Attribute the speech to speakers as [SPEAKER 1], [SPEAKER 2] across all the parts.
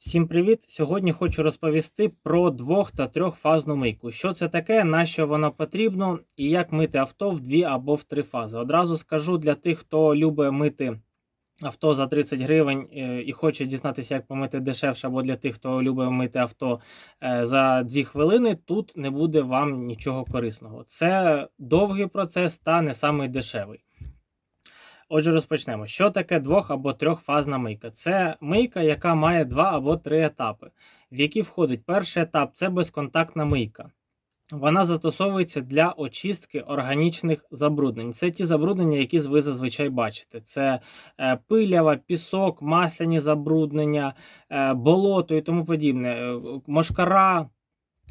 [SPEAKER 1] Всім привіт! Сьогодні хочу розповісти про двох та трьохфазну мийку. Що це таке, на що воно потрібно і як мити авто в дві або в три фази. Одразу скажу для тих, хто любить мити авто за 30 гривень е, і хоче дізнатися, як помити дешевше, або для тих, хто любить мити авто е, за 2 хвилини. Тут не буде вам нічого корисного. Це довгий процес та не самий дешевий. Отже, розпочнемо. Що таке двох або трьохфазна мийка? Це мийка, яка має два або три етапи, в які входить перший етап це безконтактна мийка. Вона застосовується для очистки органічних забруднень. Це ті забруднення, які ви зазвичай бачите. Це е, пилява, пісок, масляні забруднення, е, болото і тому подібне, е, мошкара.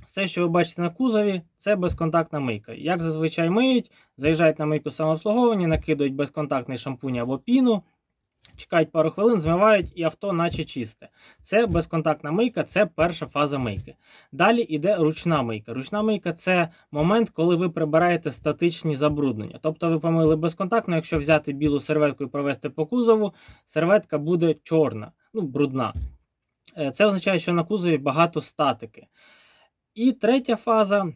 [SPEAKER 1] Все, що ви бачите на кузові, це безконтактна мийка. Як зазвичай миють, заїжджають на мийку самообслуговування, накидують безконтактний шампунь або піну, чекають пару хвилин, змивають і авто, наче чисте. Це безконтактна мийка, це перша фаза мийки. Далі йде ручна мийка. Ручна мийка це момент, коли ви прибираєте статичні забруднення. Тобто ви помили безконтактно, якщо взяти білу серветку і провести по кузову, серветка буде чорна, ну, брудна. Е, Це означає, що на кузові багато статики. І третя фаза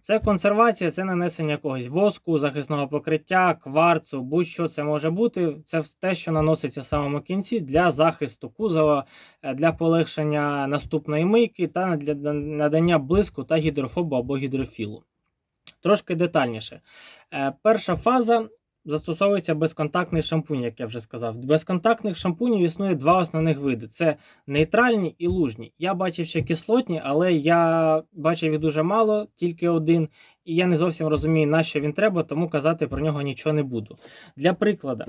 [SPEAKER 1] це консервація, це нанесення якогось воску, захисного покриття, кварцу, будь-що це може бути. Це те, що наноситься в самому кінці для захисту кузова, е, для полегшення наступної мийки та для надання блиску та гідрофобу або гідрофілу. Трошки детальніше. Е, Перша фаза застосовується безконтактний шампунь, як я вже сказав. Безконтактних шампунів існує два основних види: це нейтральні і лужні. Я бачив ще кислотні, але я бачив їх дуже мало, тільки один. І я не зовсім розумію, на що він треба, тому казати про нього нічого не буду. Для прикладу,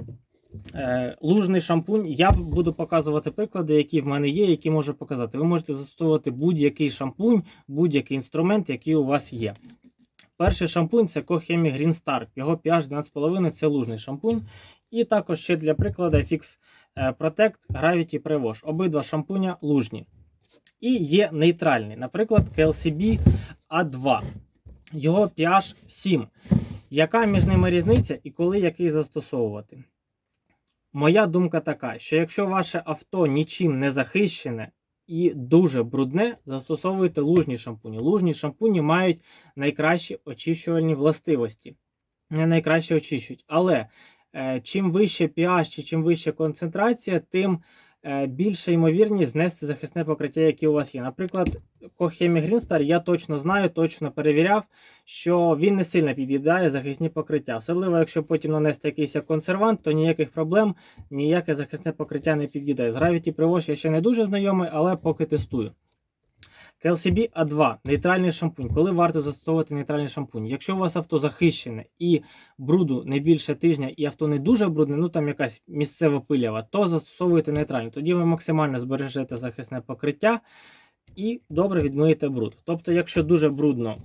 [SPEAKER 1] е, лужний шампунь. Я буду показувати приклади, які в мене є, які можу показати. Ви можете застосовувати будь-який шампунь, будь-який інструмент, який у вас є. Перший шампунь це Cochemi Green Star. Його pH 12,5 це лужний шампунь. І також ще для прикладу Fix Protect Gravity Pre-Wash. Обидва шампуня лужні. І є нейтральний, наприклад, KLCB A2. Його pH 7. Яка між ними різниця і коли який застосовувати? Моя думка така, що якщо ваше авто нічим не захищене і дуже брудне, застосовуйте лужні шампуні. Лужні шампуні мають найкращі очищувальні властивості. Не найкраще очищують. Але е, чим вище pH чи чим вища концентрація, тим більша ймовірність знести захисне покриття, яке у вас є. Наприклад, Кохемі Грінстар я точно знаю, точно перевіряв, що він не сильно під'їдає захисні покриття. Особливо, якщо потім нанести якийсь консервант, то ніяких проблем, ніяке захисне покриття не під'їдає. З Gravity Pre-Wash я ще не дуже знайомий, але поки тестую. KLCB A2 нейтральний шампунь. Коли варто застосовувати нейтральний шампунь? Якщо у вас авто захищене і бруду не більше тижня, і авто не дуже брудне, ну там якась місцева пилява, то застосовуйте нейтральний. Тоді ви максимально збережете захисне покриття і добре відмиєте бруд. Тобто, якщо дуже брудно,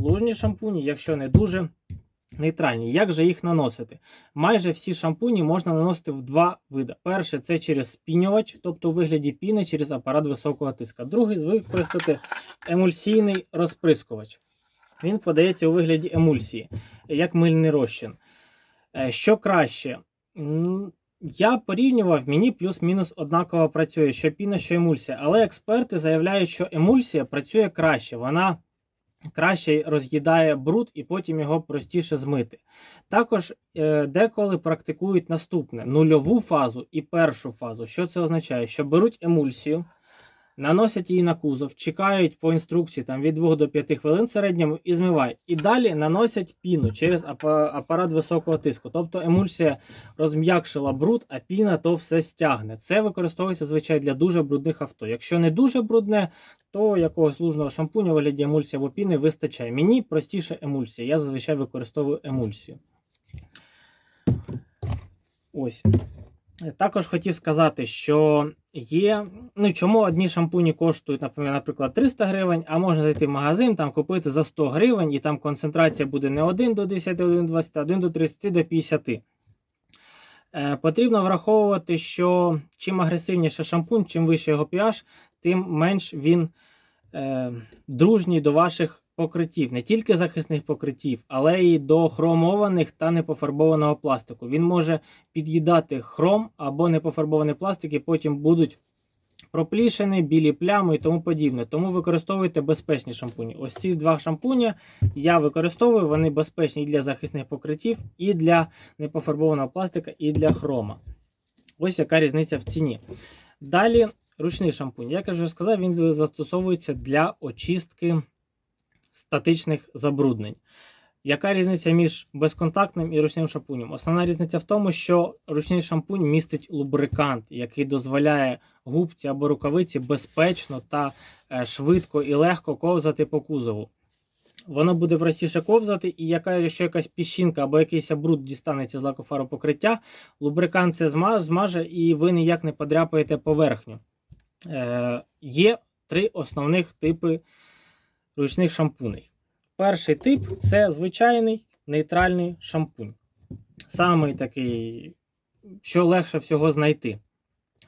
[SPEAKER 1] лужні шампуні, якщо не дуже. Нейтральні. Як же їх наносити? Майже всі шампуні можна наносити в два види. Перше це через спінювач, тобто у вигляді піни через апарат високого тиска. Другий використати емульсійний розприскувач. Він подається у вигляді емульсії, як мильний розчин. Е, Що краще? Я порівнював, мені плюс-мінус однаково працює, що піна, що емульсія. Але експерти заявляють, що емульсія працює краще. Вона краще роз'їдає бруд і потім його простіше змити. Також е, деколи практикують наступне: нульову фазу і першу фазу. Що це означає? Що беруть емульсію, наносять її на кузов, чекають по інструкції там, від 2 до 5 хвилин в середньому і змивають. І далі наносять піну через апарат високого тиску. Тобто емульсія розм'якшила бруд, а піна то все стягне. Це використовується звичайно для дуже брудних авто. Якщо не дуже брудне, то якогось лужного шампуня у вигляді емульсії або піни вистачає. Мені простіше емульсія. Я зазвичай використовую емульсію. Ось. Також хотів сказати, що є. Ну чому одні шампуні коштують, наприклад, наприклад, 300 гривень, а можна зайти в магазин, там купити за 100 гривень, і там концентрація буде не 1 до 10, 1 до 20, а 1 до 30 до 50. Е, потрібно враховувати, що чим агресивніше шампунь, чим вище його pH, тим менш він е, дружній до ваших покриттів, не тільки захисних покриттів, але й до хромованих та непофарбованого пластику. Він може під'їдати хром або непофарбований пластик, і потім будуть проплішини, білі плями і тому подібне. Тому використовуйте безпечні шампуні. Ось ці два шампуні я використовую, вони безпечні і для захисних покриттів, і для непофарбованого пластика, і для хрома. Ось яка різниця в ціні. Далі ручний шампунь. Як я вже сказав, він застосовується для очистки статичних забруднень. Яка різниця між безконтактним і ручним шампунем? Основна різниця в тому, що ручний шампунь містить лубрикант, який дозволяє губці або рукавиці безпечно та е, швидко і легко ковзати по кузову. Воно буде простіше ковзати, і яка, якщо якась піщинка або якийсь бруд дістанеться з лакофаропокриття, лубрикант це змаже і ви ніяк не подряпаєте поверхню. Е, є три основних типи ручних шампуней. Перший тип це звичайний нейтральний шампунь. Самий такий, що легше всього знайти.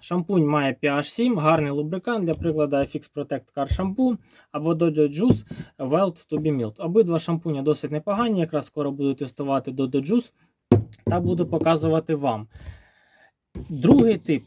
[SPEAKER 1] Шампунь має pH 7, гарний лубрикант, для прикладу Fix Protect Car Shampoo або Dodo Juice Welt to be Mild. Обидва шампуні досить непогані, якраз скоро буду тестувати Dodo Juice та буду показувати вам. Другий тип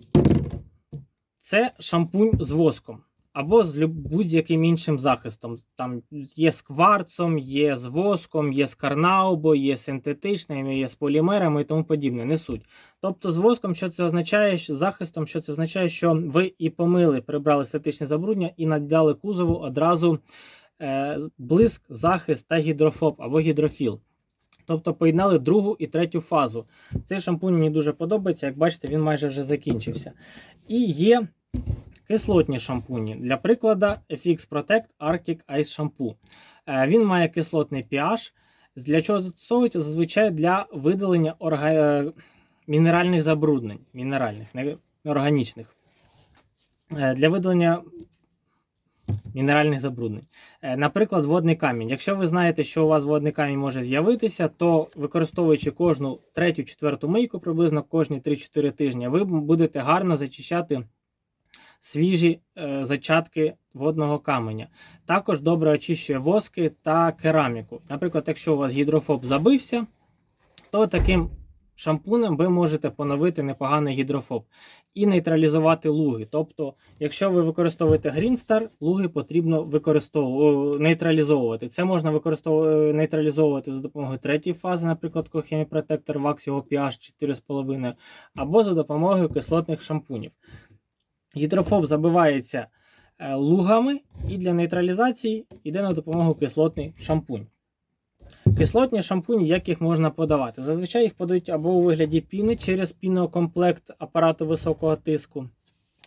[SPEAKER 1] це шампунь з воском або з будь-яким іншим захистом. Там є з кварцом, є з воском, є з карнаубо, є синтетичним, є з полімерами і тому подібне. Не суть. Тобто з воском, що це означає, з захистом, що це означає, що ви і помили, прибрали статичне забруднення і надали кузову одразу е, блиск, захист та гідрофоб або гідрофіл. Тобто поєднали другу і третю фазу. Цей шампунь мені дуже подобається, як бачите, він майже вже закінчився. І є кислотні шампуні. Для прикладу, FX Protect Arctic Ice Shampoo. Е, Він має кислотний pH. Для чого застосовується? Зазвичай для видалення орга... е, мінеральних забруднень, мінеральних, не органічних. Е, Для видалення мінеральних забруднень. Наприклад, водний камінь. Якщо ви знаєте, що у вас водний камінь може з'явитися, то використовуючи кожну третю, четверту мийку, приблизно кожні 3-4 тижні, ви будете гарно зачищати свіжі е, зачатки водного каменя. Також добре очищує воски та кераміку. Наприклад, якщо у вас гідрофоб забився, то таким шампунем ви можете поновити непоганий гідрофоб і нейтралізувати луги. Тобто, якщо ви використовуєте Green луги потрібно використовувати нейтралізовувати. Це можна використовувати нейтралізовувати за допомогою третьої фази, наприклад, Protector Wax, його pH 4,5, або за допомогою кислотних шампунів. Гідрофоб забивається е, лугами і для нейтралізації йде на допомогу кислотний шампунь. Кислотні шампуні, як їх можна подавати? Зазвичай їх подають або у вигляді піни через пінокомплект апарату високого тиску,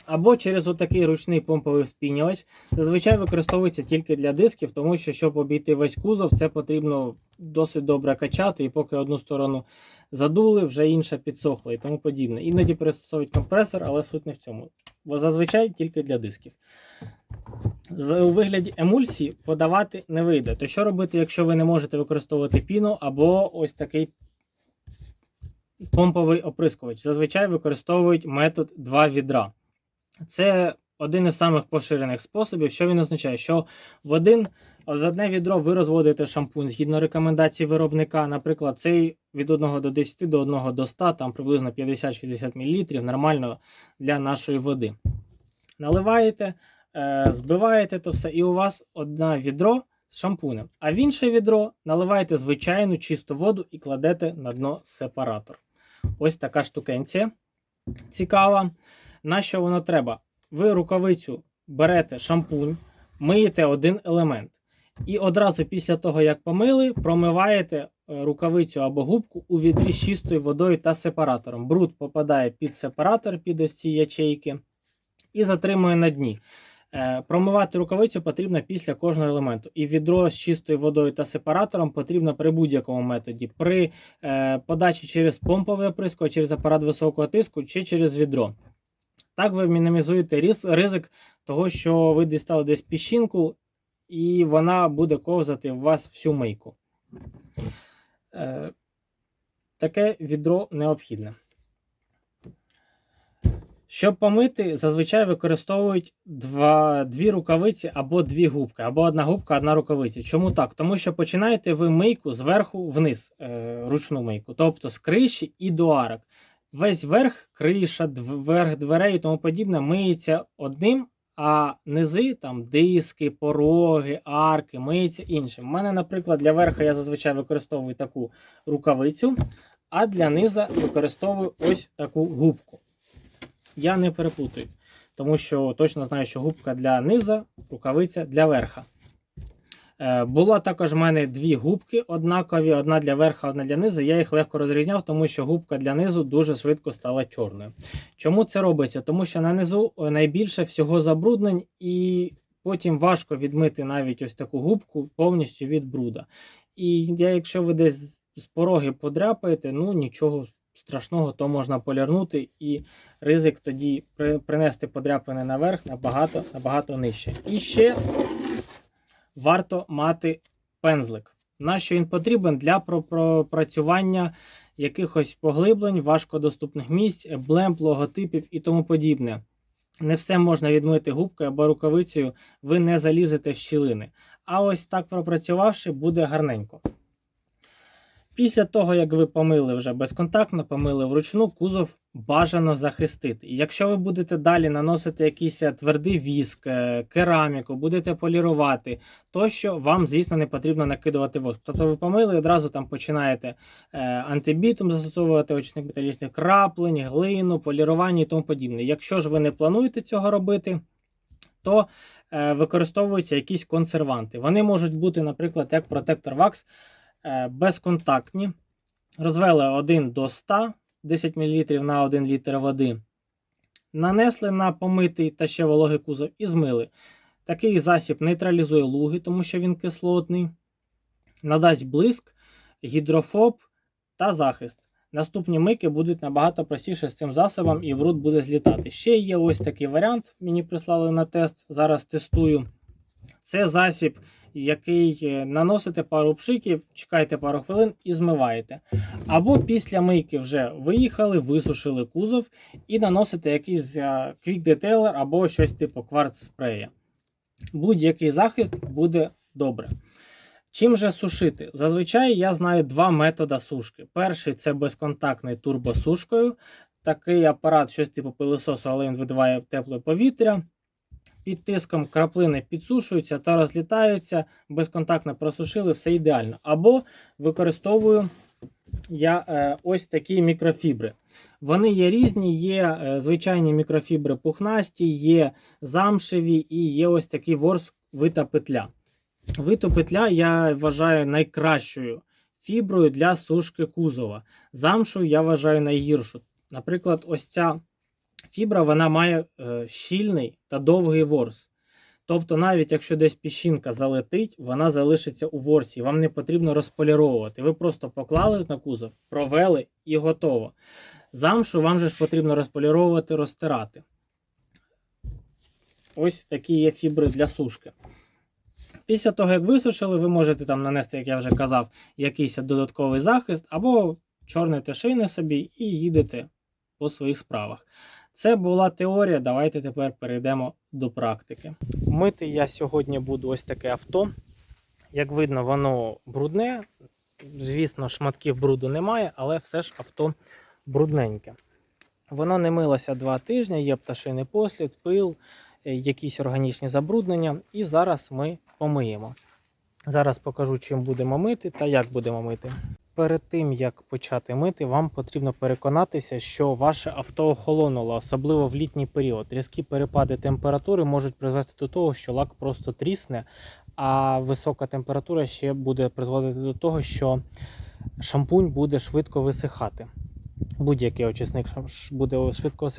[SPEAKER 1] або через отакий ручний помповий вспінювач. Зазвичай використовується тільки для дисків, тому що, щоб обійти весь кузов, це потрібно досить добре качати, і поки одну сторону задули, вже інша підсохла і тому подібне. Іноді пристосовують компресор, але суть не в цьому. Бо зазвичай тільки для дисків. У вигляді емульсії подавати не вийде. То що робити, якщо ви не можете використовувати піну або ось такий помповий оприскувач? Зазвичай використовують метод 2 відра. Це один із самих поширених способів. Що він означає? Що в один в одне відро ви розводите шампунь згідно рекомендацій виробника. Наприклад, цей від 1 до 10 до 1 до 100, там приблизно 50-60 мл, нормально для нашої води. Наливаєте, е, збиваєте то все, і у вас одне відро з шампунем. А в інше відро наливаєте звичайну чисту воду і кладете на дно сепаратор. Ось така штукенція цікава. На що воно треба? Ви рукавицю берете шампунь, миєте один елемент. І одразу після того, як помили, промиваєте е, рукавицю або губку у відрі з чистою водою та сепаратором. Бруд попадає під сепаратор, під ось ці ячейки, і затримує на дні. Е, Промивати рукавицю потрібно після кожного елементу. І відро з чистою водою та сепаратором потрібно при будь-якому методі. При е, подачі через помповий оприскувач, через апарат високого тиску чи через відро. Так ви мінімізуєте ризик того, що ви дістали десь піщинку, і вона буде ковзати у вас всю мийку. Е, таке відро необхідне. Щоб помити, зазвичай використовують два, дві рукавиці або дві губки, або одна губка, одна рукавиця. Чому так? Тому що починаєте ви мийку зверху вниз, е, ручну мийку, тобто з криші і до арок. Весь верх, криша, верх дверей і тому подібне миється одним, а низи, там диски, пороги, арки, миці, інше. У мене, наприклад, для верха я зазвичай використовую таку рукавицю, а для низа використовую ось таку губку. Я не переплутаю, тому що точно знаю, що губка для низа, рукавиця для верха. Е, Було також в мене дві губки однакові, одна для верха, одна для низу. Я їх легко розрізняв, тому що губка для низу дуже швидко стала чорною. Чому це робиться? Тому що на низу е, найбільше всього забруднень, і потім важко відмити навіть ось таку губку повністю від бруда. І я, якщо ви десь з пороги подряпаєте, ну нічого страшного, то можна полірнути, і ризик тоді принести подряпини наверх набагато, набагато нижче. І ще варто мати пензлик. Нащо він потрібен для пропрацювання якихось поглиблень, важкодоступних місць, емблем, логотипів і тому подібне. Не все можна відмити губкою або рукавицею, ви не залізете в щілини. А ось так пропрацювавши, буде гарненько. Після того, як ви помили вже безконтактно, помили вручну, кузов бажано захистити. І якщо ви будете далі наносити якийсь е, твердий віск, е, кераміку, будете полірувати, тощо вам, звісно, не потрібно накидувати воск. Тобто ви помили одразу там починаєте е, антибітум застосовувати очисних металічних краплень, глину, полірування і тому подібне. Якщо ж ви не плануєте цього робити, то використовуються якісь консерванти. Вони можуть бути, наприклад, як протектор вакс безконтактні. Розвели 1 до 100, 10 мл на 1 літр води. Нанесли на помитий та ще вологий кузов і змили. Такий засіб нейтралізує луги, тому що він кислотний, надасть блиск, гідрофоб та захист. Наступні мийки будуть набагато простіше з цим засобом і бруд буде злітати. Ще є ось такий варіант, мені прислали на тест. Зараз тестую. Це засіб, який е, наносите пару пшиків, чекаєте пару хвилин і змиваєте. Або після мийки вже виїхали, висушили кузов і наносите якийсь е, Quick Detailer або щось типу кварц спрея. Будь-який захист буде добре. Чим же сушити? Зазвичай я знаю два методи сушки. Перший це безконтактний турбосушкою. Такий апарат, щось типу пилососу, але він видуває тепле повітря. Під тиском краплини підсушуються та розлітаються, безконтактно просушили, все ідеально. Або використовую я е, ось такі мікрофібри. Вони є різні, є е, звичайні мікрофібри пухнасті, є замшеві і є ось такий ворс вита петля. Виту петля я вважаю найкращою фіброю для сушки кузова. Замшу я вважаю найгіршу. Наприклад, ось ця фібра вона має е, щільний та довгий ворс. Тобто, навіть якщо десь піщинка залетить, вона залишиться у ворсі. Вам не потрібно розполіровувати. Ви просто поклали на кузов, провели і готово. Замшу вам же ж потрібно розполіровувати, розтирати. Ось такі є фібри для сушки. Після того, як висушили, ви можете там нанести, як я вже казав, якийсь додатковий захист, або чорните шини собі і їдете по своїх справах. Це була теорія. Давайте тепер перейдемо до практики. Мити я сьогодні буду ось таке авто. Як видно, воно брудне. Звісно, шматків бруду немає, але все ж авто брудненьке. Воно не милося два тижні, є пташиний послід, пил, е, якісь органічні забруднення. І зараз ми помиємо. Зараз покажу, чим будемо мити та як будемо мити. Перед тим як почати мити, вам потрібно переконатися, що ваше авто охолонуло, особливо в літній період. Різкі перепади температури можуть призвести до того, що лак просто трісне, а висока температура ще буде призводити до того, що шампунь буде швидко висихати. Будь-який очисник буде швидко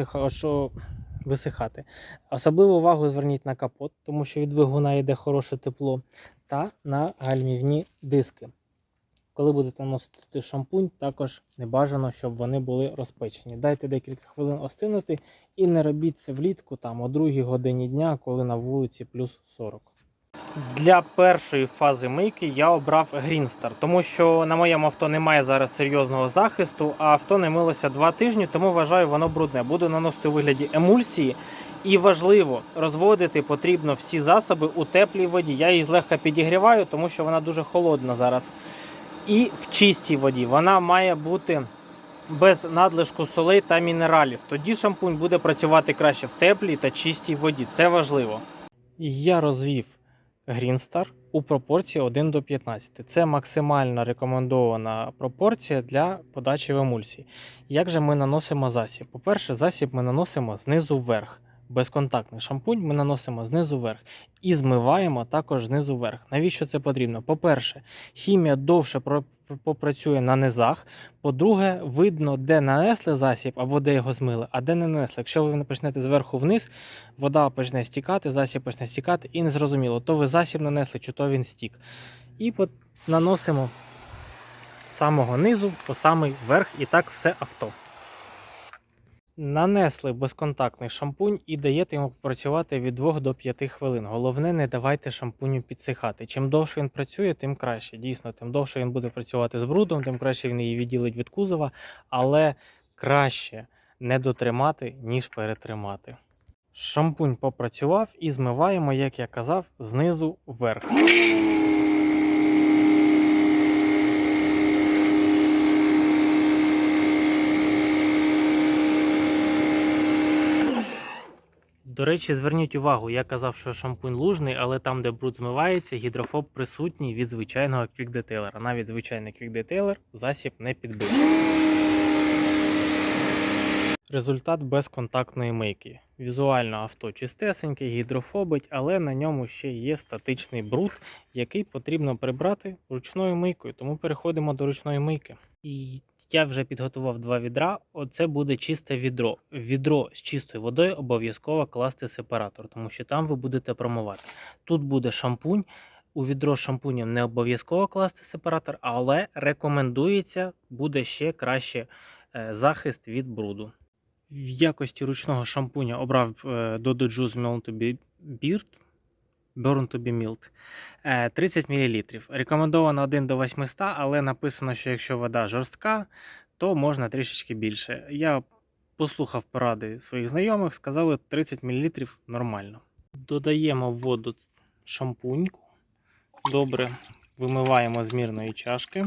[SPEAKER 1] висихати. Особливу увагу зверніть на капот, тому що від двигуна йде хороше тепло, та на гальмівні диски. Коли будете наносити шампунь, також не бажано, щоб вони були розпечені. Дайте декілька хвилин остинути і не робіть це влітку там о 2 годині дня, коли на вулиці плюс 40. Для першої фази мийки я обрав Greenstar, тому що на моєму авто немає зараз серйозного захисту, а авто не милося два тижні, тому вважаю, воно брудне. Буду наносити у вигляді емульсії. І важливо, розводити потрібно всі засоби у теплій воді. Я її злегка підігріваю, тому що вона дуже холодна зараз. І в чистій воді вона має бути без надлишку солей та мінералів. Тоді шампунь буде працювати краще в теплій та чистій воді. Це важливо. Я розвів Green Star у пропорції 1 до 15. Це максимально рекомендована пропорція для подачі в емульсії. Як же ми наносимо засіб? По-перше, засіб ми наносимо знизу вверх. Безконтактний шампунь ми наносимо знизу вверх і змиваємо також знизу вверх. Навіщо це потрібно? По-перше, хімія довше попрацює на низах. По-друге, видно, де нанесли засіб або де його змили, а де не нанесли. Якщо ви почнете зверху вниз, вода почне стікати, засіб почне стікати, і незрозуміло, то ви засіб нанесли, чи то він стік. І наносимо самого низу по самий верх, і так все авто. Нанесли безконтактний шампунь і даєте йому працювати від 2 до 5 хвилин. Головне, не давайте шампуню підсихати. Чим довше він працює, тим краще. Дійсно, тим довше він буде працювати з брудом, тим краще він її відділить від кузова, але краще не дотримати, ніж перетримати. Шампунь попрацював і змиваємо, як я казав, знизу вверх. До речі, зверніть увагу, я казав, що шампунь лужний, але там, де бруд змивається, гідрофоб присутній від звичайного квікдетейлера. Навіть звичайний квікдетейлер засіб не підбив. Результат безконтактної мийки. Візуально авто чистесеньке, гідрофобить, але на ньому ще є статичний бруд, який потрібно прибрати ручною мийкою. Тому переходимо до ручної мийки. І я вже підготував два відра. Оце буде чисте відро. Відро з чистою водою обов'язково класти сепаратор, тому що там ви будете промивати. Тут буде шампунь. У відро з шампунем не обов'язково класти сепаратор, але рекомендується, буде ще краще е, захист від бруду. В якості ручного шампуня обрав е, Dodo Juice Burn Beard. Burn to be Mild. Е, 30 мл. Рекомендовано 1 до 800, але написано, що якщо вода жорстка, то можна трішечки більше. Я послухав поради своїх знайомих, сказали 30 мл нормально. Додаємо в воду шампуньку. Добре вимиваємо з мірної чашки.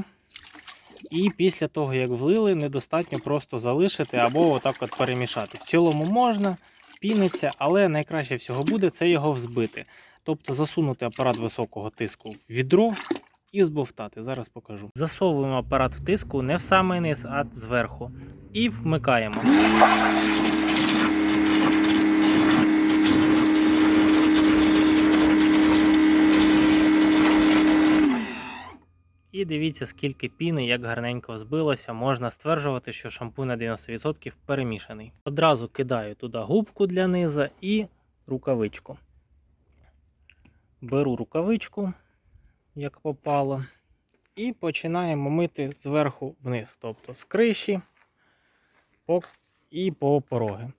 [SPEAKER 1] І після того, як влили, недостатньо просто залишити або отак от перемішати. В цілому можна, піниться, але найкраще всього буде це його взбити. Тобто засунути апарат високого тиску в відро і збовтати. Зараз покажу. Засовуємо апарат в тиску не в самий низ, а зверху. І вмикаємо. І дивіться, скільки піни, як гарненько збилося. Можна стверджувати, що шампунь на 90% перемішаний. Одразу кидаю туди губку для низа і рукавичку. Беру рукавичку, як попало, і починаємо мити зверху вниз, тобто з криші і по пороги.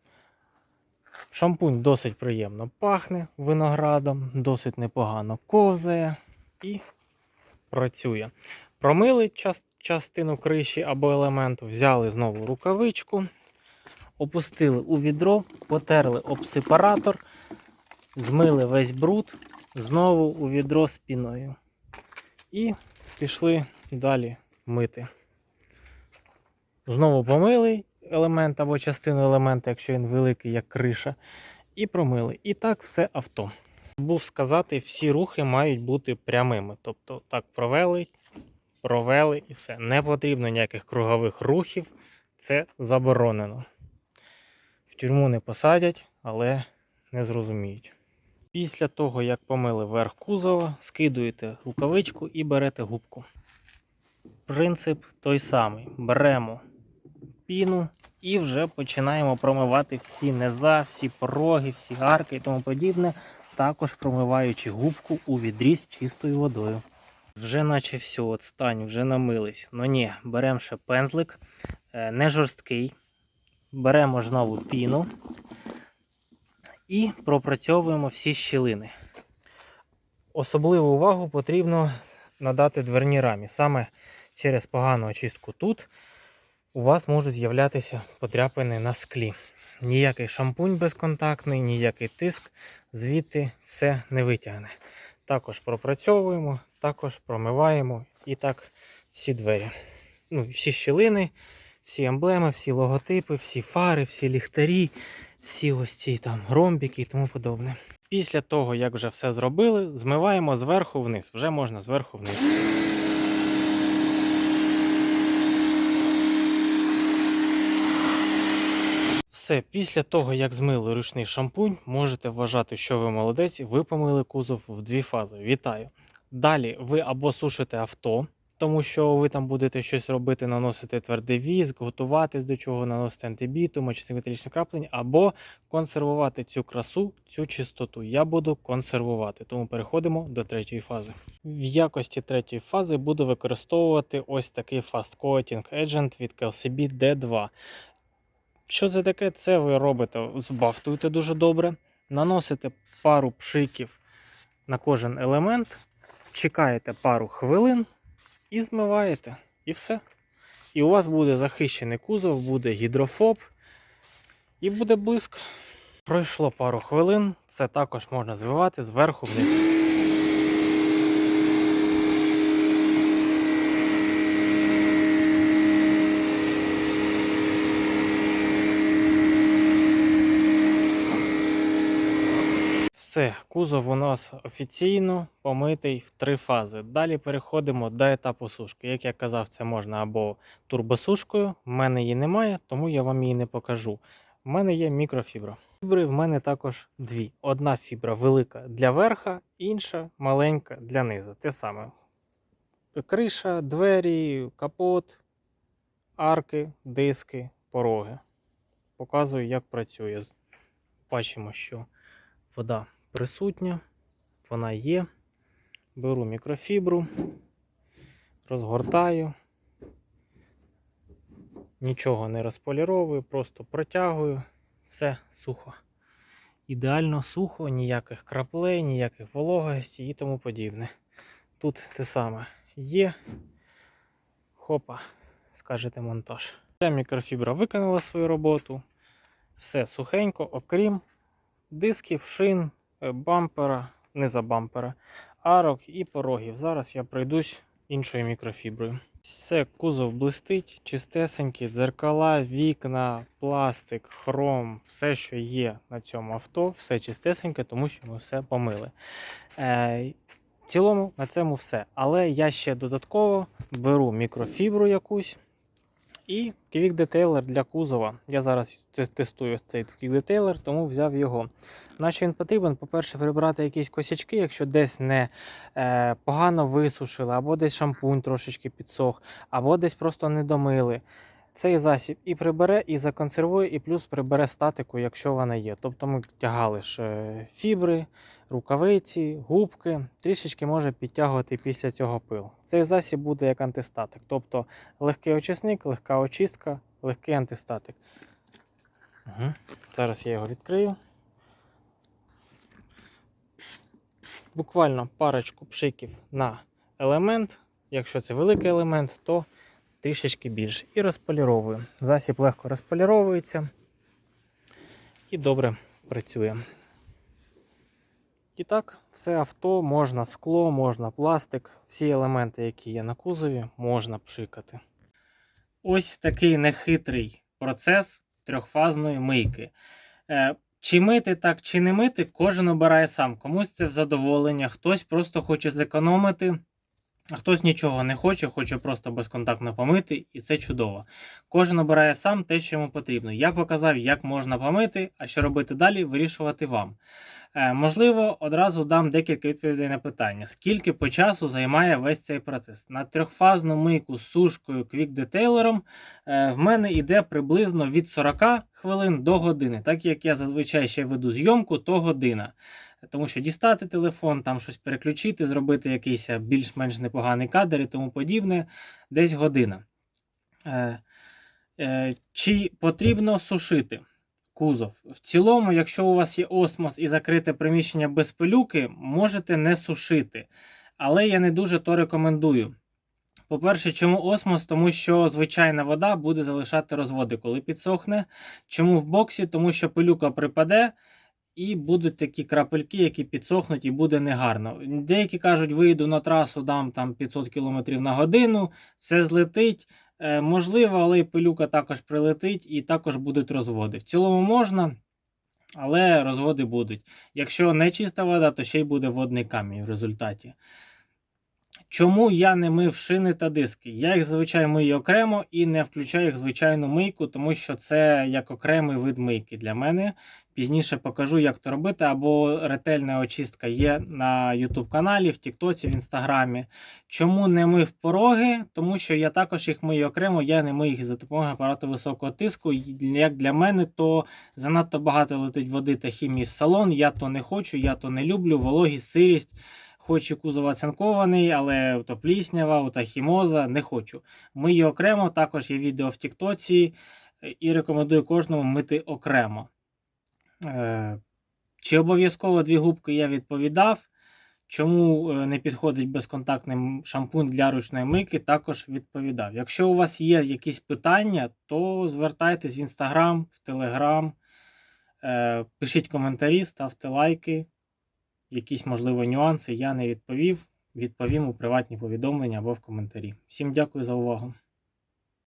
[SPEAKER 1] Шампунь досить приємно пахне виноградом, досить непогано ковзає і працює. Промили частину криші або елементу, взяли знову рукавичку, опустили у відро, потерли об сепаратор, змили весь бруд, знову у відро з піною. І пішли далі мити. Знову помили елемент або частину елемента, якщо він великий, як криша, і промили. І так все авто. Був сказати, всі рухи мають бути прямими. Тобто так провели, провели і все. Не потрібно ніяких кругових рухів. Це заборонено. В тюрму не посадять, але не зрозуміють. Після того, як помили верх кузова, скидуєте рукавичку і берете губку. Принцип той самий. Беремо піну і вже починаємо промивати всі низа, всі пороги, всі арки і тому подібне, також промиваючи губку у відрі з чистою водою. Вже наче все, от стань, вже намились. Ну ні, беремо ще пензлик, е, не жорсткий. Беремо знову піну і пропрацьовуємо всі щілини. Особливу увагу потрібно надати дверній рамі. Саме через погану очистку тут у вас можуть з'являтися подряпини на склі. Ніякий шампунь безконтактний, ніякий тиск, звідти все не витягне. Також пропрацьовуємо, також промиваємо і так всі двері. Ну, всі щілини, всі емблеми, всі логотипи, всі фари, всі ліхтарі, всі ось ці там ромбики і тому подобне. Після того, як вже все зробили, змиваємо зверху вниз. Вже можна зверху вниз. Все, після того, як змили ручний шампунь, можете вважати, що ви молодець, ви помили кузов в дві фази. Вітаю! Далі ви або сушите авто, тому що ви там будете щось робити, наносити твердий віск, готуватись до чого, наносити антибіту, мочити металічні краплення, або консервувати цю красу, цю чистоту. Я буду консервувати, тому переходимо до третьої фази. В якості третьої фази буду використовувати ось такий Fast Coating Agent від KLCB D2. Що це таке? Це ви робите, збавтуєте дуже добре, наносите пару пшиків на кожен елемент, чекаєте пару хвилин і змиваєте. І все. І у вас буде захищений кузов, буде гідрофоб і буде блиск. Пройшло пару хвилин, це також можна звивати зверху вниз. Все, кузов у нас офіційно помитий в три фази. Далі переходимо до етапу сушки. Як я казав, це можна або турбосушкою. В мене її немає, тому я вам її не покажу. У мене є мікрофібра. Фібри в мене також дві. Одна фібра велика для верха, інша маленька для низу. Те саме. Криша, двері, капот, арки, диски, пороги. Показую, як працює. Бачимо, що вода присутня, вона є. Беру мікрофібру, розгортаю, нічого не розполіровую, просто протягую, все сухо. Ідеально сухо, ніяких краплей, ніяких вологості і тому подібне. Тут те саме є. Хопа, скажете монтаж. Ця мікрофібра виконала свою роботу. Все сухенько, окрім дисків, шин, бампера, не за бампера, арок і порогів. Зараз я пройдусь іншою мікрофіброю. Все, кузов блистить, чистесенький, дзеркала, вікна, пластик, хром, все, що є на цьому авто, все чистесеньке, тому що ми все помили. Е, в цілому на цьому все. Але я ще додатково беру мікрофібру якусь і Quick Detailer для кузова. Я зараз тестую цей Quick Detailer, тому взяв його. На він потрібен? По-перше, прибрати якісь косячки, якщо десь не е, погано висушили, або десь шампунь трошечки підсох, або десь просто не домили. Цей засіб і прибере, і законсервує, і плюс прибере статику, якщо вона є. Тобто ми тягали ж е, фібри, рукавиці, губки, трішечки може підтягувати після цього пил. Цей засіб буде як антистатик. Тобто легкий очисник, легка очистка, легкий антистатик. Угу. Зараз я його відкрию. Буквально парочку пшиків на елемент. Якщо це великий елемент, то трішечки більше. І розполіровую. Засіб легко розполіровується і добре працює. І так, все авто можна скло, можна пластик, всі елементи, які є на кузові, можна пшикати. Ось такий нехитрий процес трьохфазної мийки. Е, Чи мити так, чи не мити, кожен обирає сам. Комусь це в задоволення, хтось просто хоче зекономити, а хтось нічого не хоче, хоче просто безконтактно помити, і це чудово. Кожен обирає сам те, що йому потрібно. Я показав, як можна помити, а що робити далі, вирішувати вам. Е, можливо, одразу дам декілька відповідей на питання. Скільки по часу займає весь цей процес? На трьохфазну мийку з сушкою Detailer е, в мене йде приблизно від 40 хвилин до години. Так як я зазвичай ще веду зйомку, то година. Тому що дістати телефон, там щось переключити, зробити якийсь е, більш-менш непоганий кадр і тому подібне, десь година. Е, е, чи потрібно сушити кузов? В цілому, якщо у вас є осмос і закрите приміщення без пилюки, можете не сушити. Але я не дуже то рекомендую. По-перше, чому осмос? Тому що звичайна вода буде залишати розводи, коли підсохне. Чому в боксі? Тому що пилюка припаде, і будуть такі крапельки, які підсохнуть, і буде негарно. Деякі кажуть, вийду на трасу, дам там 500 км на годину, все злетить. Е, можливо, але і пилюка також прилетить і також будуть розводи. В цілому можна, але розводи будуть. Якщо не чиста вода, то ще й буде водний камінь в результаті. Чому я не мив шини та диски? Я їх зазвичай мию окремо і не включаю їх в звичайну мийку, тому що це як окремий вид мийки для мене. Пізніше покажу, як то робити, або ретельна очистка є на YouTube каналі, в Тіктоці, в Інстаграмі. Чому не мив пороги? Тому що я також їх мию окремо, я не мию їх за допомогою апарату високого тиску. Як для мене, то занадто багато летить води та хімії в салон. Я то не хочу, я то не люблю. Вологість, сирість. Хоч і кузов оцинкований, але то пліснява, та хімоза не хочу. Мию окремо, також є відео в Тіктоці і рекомендую кожному мити окремо. Е, Чи обов'язково дві губки я відповідав. Чому е, не підходить безконтактний шампунь для ручної мийки, також відповідав. Якщо у вас є якісь питання, то звертайтесь в Інстаграм, в Телеграм, пишіть коментарі, ставте лайки. Якісь, можливо, нюанси я не відповів. Відповім у приватні повідомлення або в коментарі. Всім дякую за увагу.